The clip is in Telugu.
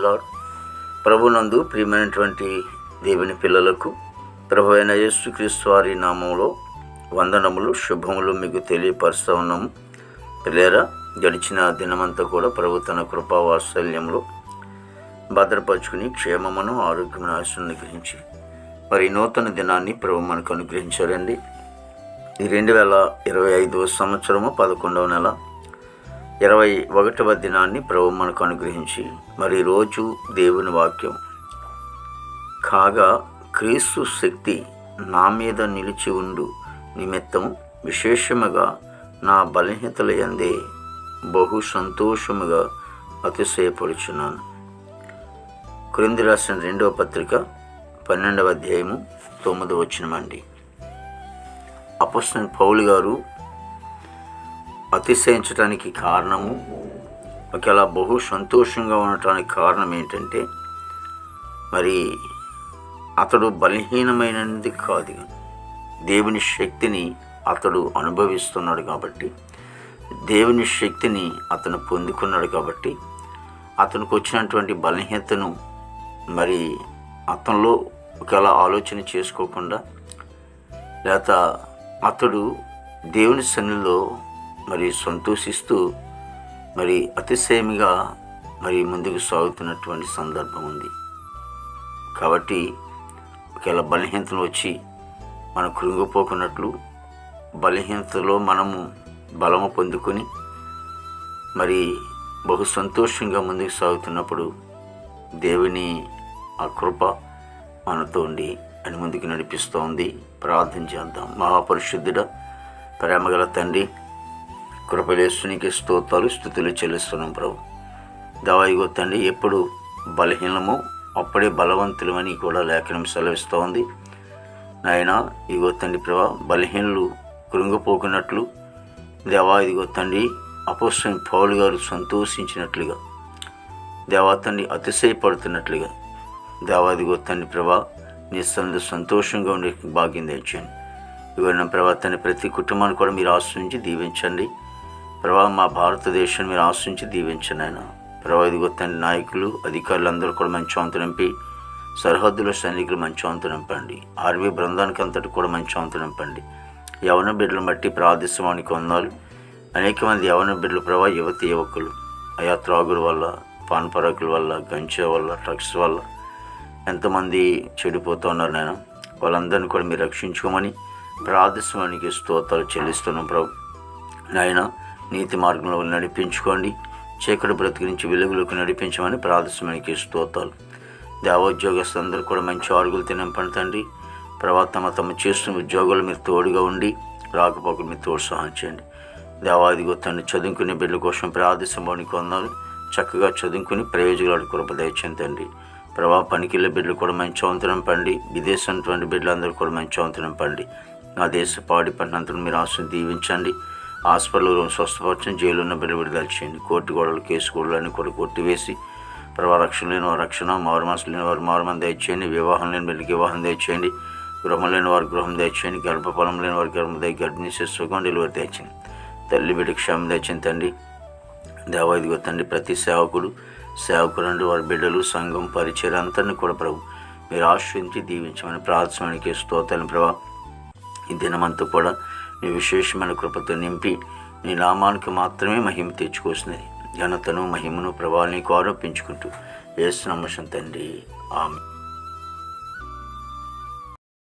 లార్డ్ ప్రభునందు ప్రియమైనటువంటి దేవుని పిల్లలకు ప్రభు అయిన యేసుక్రీస్తు వారి నామంలో వందనములు శుభములు మీకు తెలియపరుస్తూ ఉన్నాము. పిల్లేరా గడిచిన దినమంతా కూడా ప్రభు తన కృపా వాత్సల్యంలో భద్రపరుచుకుని క్షేమమును ఆరోగ్యమును ఆశను గ్రహించి మరి నూతన దినాన్ని ప్రభు మనకు అనుగ్రహించారండి. ఈ రెండు వేల ఇరవై ఐదవ సంవత్సరము పదకొండవ నెల ఇరవై ఒకటవ దినాన్ని ప్రభు మనకు అనుగ్రహించి మరి రోజు దేవుని వాక్యం. కాగా క్రీస్తు శక్తి నా మీద నిలిచి ఉండు నిమిత్తం విశేషముగా నా బలహీనతల ఎందే బహు సంతోషముగా అతిశయపడుచున్నాను. క్రింది రాసిన రెండవ పత్రిక పన్నెండవ అధ్యాయము తొమ్మిదవ వచ్చినమండి అపస్టన్ పౌలు గారు అతిశయించడానికి కారణము? ఒకవేళ బహు సంతోషంగా ఉండటానికి కారణం ఏంటంటే మరి అతడు బలహీనమైనది కాదు. దేవుని శక్తిని అతడు అనుభవిస్తున్నాడు కాబట్టి దేవుని శక్తిని అతను పొందుకున్నాడు కాబట్టి అతనికి వచ్చినటువంటి బలహీనతను మరి అతనిలో ఒకవేళ ఆలోచన చేసుకోకుండా లేక అతడు దేవుని సన్నిలో మరి సంతోషిస్తూ మరి అతిశయమిగా మరి ముందుకు సాగుతున్నటువంటి సందర్భం ఉంది. కాబట్టి ఒకవేళ బలహీనతలు వచ్చి మనం కృంగిపోకున్నట్లు బలహీనతలో మనము బలము పొందుకొని మరి బహు సంతోషంగా ముందుకు సాగుతున్నప్పుడు దేవుని ఆ కృప మనతో ఉండి అని ముందుకు నడిపిస్తోంది. ప్రార్థన చేద్దాం. మహాపరిశుద్ధుడ ప్రేమగల తండ్రి కృపలేస్తునికి స్తోత్రాలు స్థుతులు చెల్లిస్తున్నాం ప్రభు. దవాయిగో తండ్రి ఎప్పుడు బలహీనమో అప్పుడే బలవంతులమని కూడా లేఖనం సెలవిస్తూ ఉంది. నాయన ఇగో తండ్రి ప్రభా బలహీనలు కృంగిపోకున్నట్లు దేవా ఇదిగో తండ్రి అపోస్టన్ పౌలు గారు సంతోషించినట్లుగా దేవా తండ్రి అతిశయపడుతున్నట్లుగా దేవాదిగో తండ్రి ప్రభా నీ సందు సంతోషంగా ఉండే భాగ్యం తెచ్చాను. ఇవన్న ప్రభా తండ్రి ప్రతి కుటుంబాన్ని కూడా మీరు ఆశ్రయించి దీవించండి. ప్రభా మా భారతదేశాన్ని మీరు ఆశ్రయించి దీవించండి ఆయన ప్రభా ఇదిగో తండ్రి నాయకులు అధికారులు అందరూ కూడా మంచి వంతు నింపి సరిహద్దుల సైనికులు మంచి వంతు నింపండి. ఆర్మీ బృందానికి అంతటి కూడా మంచి వంతు నింపండి. యవన బిడ్డలను బట్టి ప్రార్థిస్తామని కొందాలు అనేక మంది యవన బిడ్డలు ప్రభా యువతి యువకులు. అయా త్రాగుల వల్ల పాన్ పరాకుల వల్ల గంజా వల్ల డ్రగ్స్ వల్ల ఎంతమంది చెడిపోతున్నారు నేను వాళ్ళందరినీ కూడా మీరు రక్షించుకోమని ప్రార్థిస్తానికి స్తోత్రాలు చెల్లిస్తున్నాం ప్రభు. నాయనా నీతి మార్గంలో నడిపించుకోండి. చీకటి బ్రతికి నుంచి వెలుగులోకి నడిపించమని ప్రార్థిస్తానికి స్తోత్రాలు. దేవోద్యోగస్తులందరూ కూడా మంచి ఆరుగులు తినంపండి తండ్రి ప్రభా తమ తమ చేస్తున్న ఉద్యోగాలు మీరు తోడుగా ఉండి రాకపోకలు మీరు తోడు సహాయం చేయండి. దేవాదిగో తండ్రి చదువుకునే బిడ్డల కోసం ప్రార్థిస్తామని కొందాలు చక్కగా చదువుకుని ప్రయోజనాలు కృప తండ్రి. ప్రభా పనికిళ్ళ బిడ్డలు కూడా మంచి అవంతరం పండి విదేశం బిడ్డలందరూ కూడా మంచి అవంతరం పండి. నా దేశ పాడి పంటంతా మీరు ఆశను దీవించండి హాస్పిటల్లో స్వస్థపరచని జైలు ఉన్న బిడ్డ విడుదల చేయండి. కోర్టు గోడలు కేసు గోడలు అన్ని కూడా కొట్టివేసి ప్రభా రక్షణ లేని వారు రక్షణ మారుమాసం లేని వారు మారుమని దయచేయండి. వివాహం లేని బిడ్డకి వివాహం దయచేయండి. గృహం లేని వారు గృహం దయచేయండి. గర్భఫలం లేని వారి గర్భం దయ గర్భిణీ శిశువుగా డెలివరీ తెచ్చింది తల్లి బిడ్డ క్షేమం తెచ్చింది తండ్రి. దేవాదిగో తండ్రి ప్రతి సేవకుడు సేవకులండి వారి బిడ్డలు సంఘం పరిచయం అంతని కూడా ప్రభు మీరు ఆశ్రయించి దీవించమని ప్రార్థనకి స్తోతాన్ని ప్రభా. ఈ దినమంతా కూడా నీ విశేషమైన కృపతో నింపి నీ నామానికి మాత్రమే మహిమ తెచ్చుకొస్తున్నది ఘనతను మహిమను ప్రభావాన్ని ఆరోపించుకుంటూ ఏసు నమ్మశం తండ్రి. ఆమె